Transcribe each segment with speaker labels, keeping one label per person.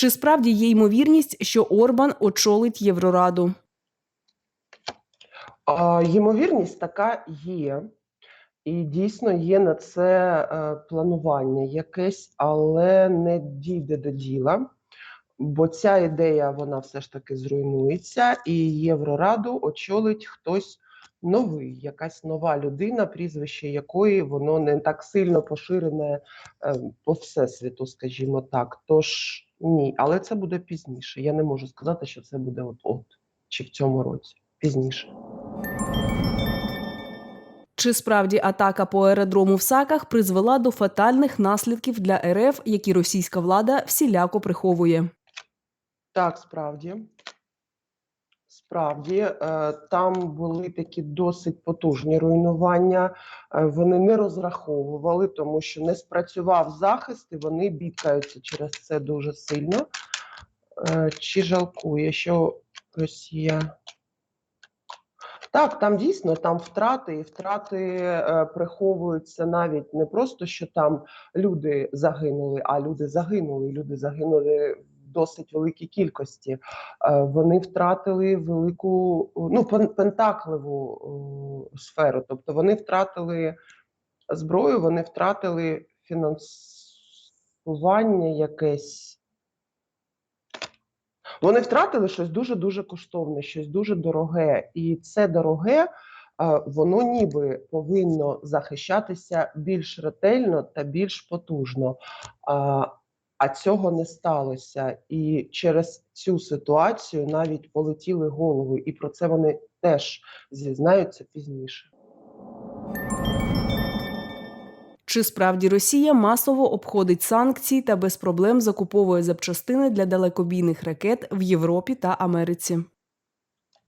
Speaker 1: Чи справді є ймовірність, що Орбан очолить Єврораду?
Speaker 2: А, Ймовірність така є, і дійсно є на це е, планування якесь, але не дійде до діла, бо ця ідея вона все ж таки зруйнується, і Єврораду очолить хтось новий, якась нова людина, прізвище якої воно не так сильно поширене е, по всесвіту, скажімо так. Тож ні, але це буде пізніше. Я не можу сказати, що це буде от-от чи в цьому році. Пізніше.
Speaker 1: Чи справді атака по аеродрому в Саках призвела до фатальних наслідків для РФ, які російська влада всіляко приховує?
Speaker 2: Так, справді. Справді, е, там були такі досить потужні руйнування. Е, Вони не розраховували, тому що не спрацював захист, і вони бідкаються через це дуже сильно. Е, Чи жалкує, що Росія. Так, там дійсно там втрати, і втрати приховуються навіть не просто, що там люди загинули, а люди загинули. Люди загинули досить великій кількості. Е, вони втратили велику ну пен- пентакливу е, сферу. Тобто вони втратили зброю, вони втратили фінансування якесь. Вони втратили щось дуже дуже коштовне, щось дуже дороге, і це дороге. е, Воно ніби повинно захищатися більш ретельно та більш потужно. А, цього не сталося. І через цю ситуацію навіть полетіли голови, і про це вони теж зізнаються пізніше.
Speaker 1: Чи справді Росія масово обходить санкції та без проблем закуповує запчастини для далекобійних ракет в Європі та Америці?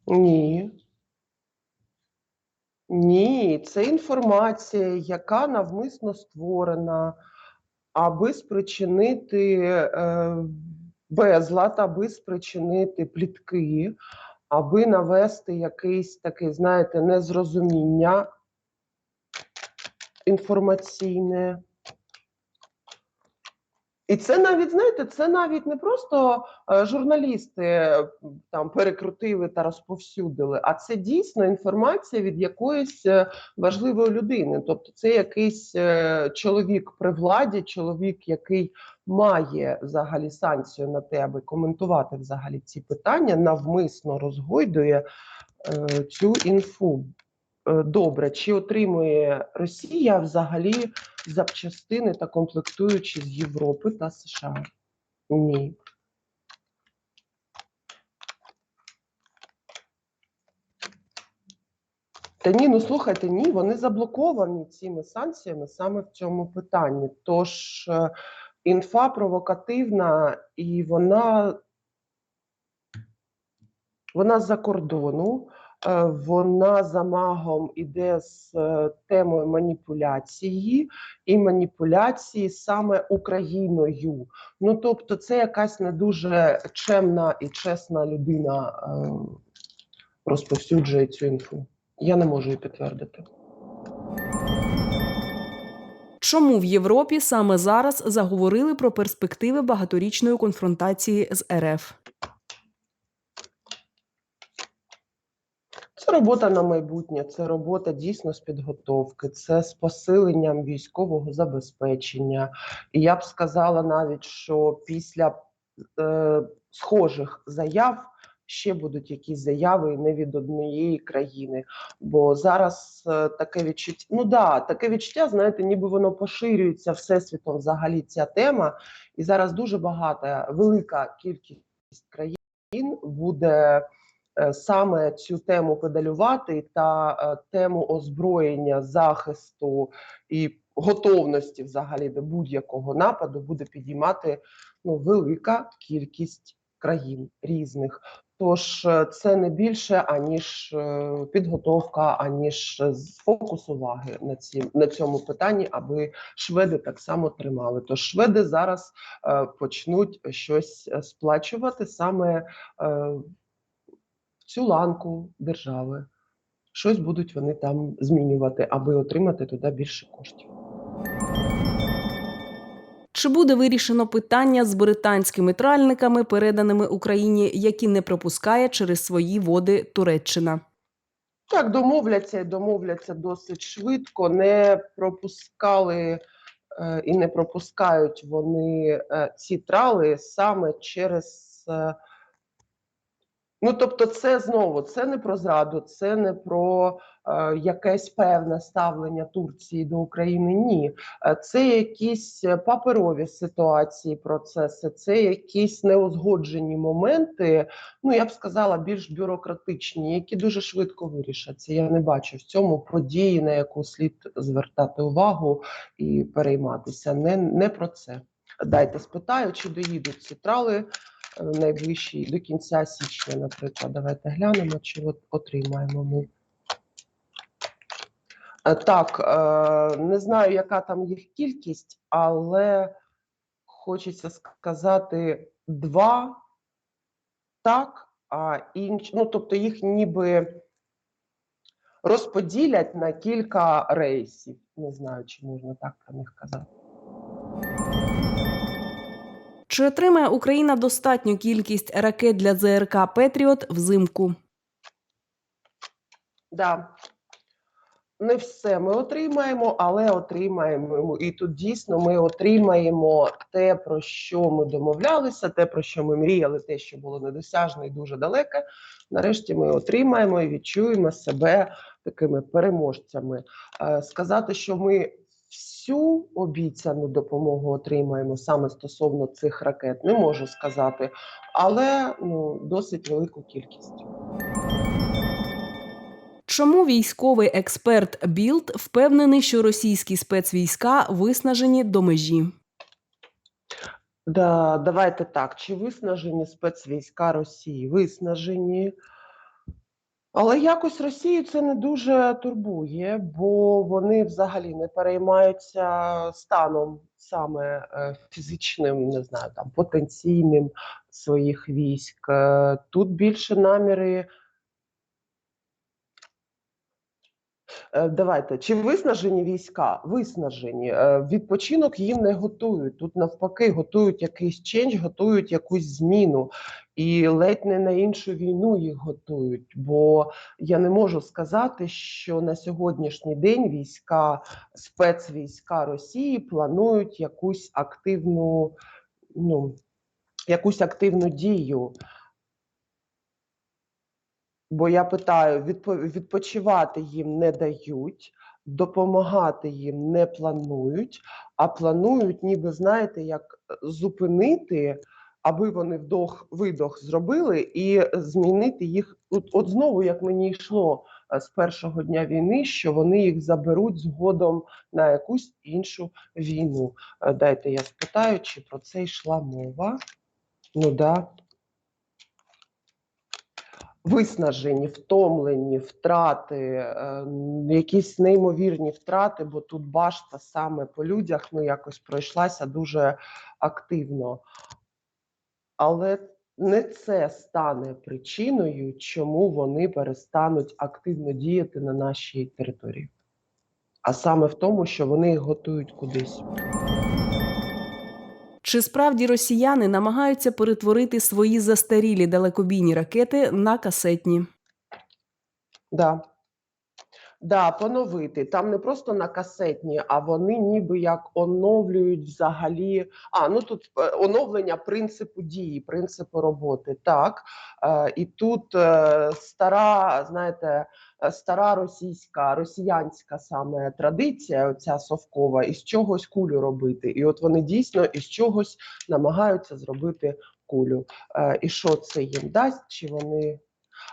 Speaker 2: Ні. Ні, це інформація, яка навмисно створена, аби спричинити е, безлад, аби спричинити плітки, аби навести якийсь такий, знаєте, незрозуміння інформаційне. І це навіть, знаєте, це навіть не просто е, журналісти е, там перекрутили та розповсюдили, а це дійсно інформація від якоїсь е, важливої людини. Тобто, це якийсь чоловік при владі, чоловік, який має взагалі санкцію на те, аби коментувати взагалі ці питання, навмисно розгойдує цю інфу. Добре, чи отримує Росія взагалі запчастини та комплектуючі з Європи та США? Ні. Та ні, ну слухайте, ні, вони заблоковані цими санкціями саме в цьому питанні. Тож е, інфа провокативна і вона, вона з-за кордону. Е, Вона за магом іде з е, темою маніпуляції і маніпуляції саме Україною. Ну тобто, це якась не дуже чемна і чесна людина е, розповсюджує цю інфу. Я не можу її підтвердити.
Speaker 1: Чому в Європі саме зараз заговорили про перспективи багаторічної конфронтації з РФ?
Speaker 2: Це робота на майбутнє, це робота дійсно з підготовки, це з посиленням військового забезпечення. І я б сказала навіть, що після е, схожих заяв ще будуть якісь заяви не від однієї країни. Бо зараз е, таке відчуття, ну да, таке відчуття, знаєте, ніби воно поширюється всесвітом взагалі ця тема. І зараз дуже багата, велика кількість країн буде саме цю тему педалювати та е, тему озброєння, захисту і готовності взагалі до будь-якого нападу буде підіймати ну, велика кількість країн різних. Тож е, це не більше аніж е, підготовка, аніж е, фокус уваги на ці на цьому питанні, аби шведи так само тримали. Тож шведи зараз е, почнуть щось е, сплачувати саме е, в цю ланку держави. Щось будуть вони там змінювати, аби отримати туди більше коштів.
Speaker 1: Чи буде вирішено питання з британськими тральниками, переданими Україні, які не пропускає через свої води Туреччина?
Speaker 2: Так, домовляться і домовляться досить швидко. Не пропускали е, і не пропускають вони е, ці трали саме через. Е, ну, тобто, це знову це не про зраду, це не про е, якесь певне ставлення Турції до України. Ні, Е, це якісь е, паперові ситуації, процеси, це якісь неузгоджені моменти ну я б сказала, більш бюрократичні, які дуже швидко вирішаться. Я не бачу в цьому події, на яку слід звертати увагу і перейматися. Не, не про це. Дайте спитаю, чи доїдуть ці трали найближчі до кінця січня, наприклад. Давайте глянемо, чи от отримаємо ми. Е, Так, е, не знаю, яка там їх кількість, але хочеться сказати два так, а інші, ну тобто їх ніби розподілять на кілька рейсів. Не знаю, чи можна так про них казати.
Speaker 1: Чи отримає Україна достатню кількість ракет для ЗРК Петріот взимку?
Speaker 2: Да. Не все ми отримаємо, але отримаємо. І тут дійсно ми отримаємо те, про що ми домовлялися, те, про що ми мріяли, те, що було недосяжне і дуже далеке. Нарешті ми отримаємо і відчуємо себе такими переможцями. Е, Сказати, що ми всю обіцяну допомогу отримаємо саме стосовно цих ракет, не можу сказати, але ну, досить велику кількість.
Speaker 1: Чому військовий експерт Білд впевнений, що російські спецвійська виснажені до межі?
Speaker 2: Да, давайте так. Чи виснажені спецвійська Росії? Виснажені. Але якось Росію це не дуже турбує, бо вони взагалі не переймаються станом саме е, фізичним, не знаю, там потенційним своїх військ. Е, Тут більше наміри. Е, Давайте, чи виснажені війська? Виснажені. Відпочинок їм не готують. Тут навпаки готують якийсь ченж, готують якусь зміну. І ледь не на іншу війну їх готують. Бо я не можу сказати, що на сьогоднішній день війська, спецвійська Росії планують якусь активну, ну, якусь активну дію. Бо я питаю, відпо- відпочивати їм не дають, допомагати їм не планують, а планують, ніби знаєте, як е, зупинити, аби вони вдох видох зробили і змінити їх. От, от знову, як мені йшло е, з першого дня війни, що вони їх заберуть згодом на якусь іншу війну. Е, Дайте я спитаю, чи про це йшла мова. Ну да, виснажені, втомлені, втрати, е, якісь неймовірні втрати, бо тут башта саме по людях ну якось пройшлася дуже активно. Але не це стане причиною, чому вони перестануть активно діяти на нашій території. А саме в тому, що вони їх готують кудись.
Speaker 1: Чи справді росіяни намагаються перетворити свої застарілі далекобійні ракети на касетні?
Speaker 2: Да. Да, поновити. Там не просто на касетні, а вони ніби як оновлюють взагалі. А, ну тут е, оновлення принципу дії, принципу роботи. Так. Е, і тут е, стара, знаєте, е, стара російська, росіянська саме традиція, оця совкова, із чогось кулю робити. І от вони дійсно із чогось намагаються зробити кулю. Е, і що це їм дасть? Чи вони.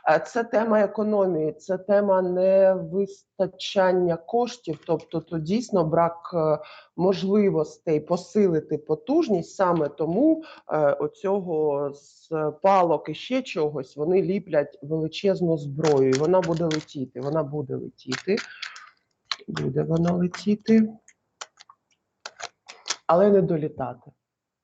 Speaker 2: Е, Це тема економії, це тема невистачання коштів, тобто то дійсно брак е, можливостей посилити потужність. Саме тому е, оцього з палок і ще чогось вони ліплять величезну зброю. І вона буде летіти. Вона буде летіти. Буде вона летіти, але не долітати.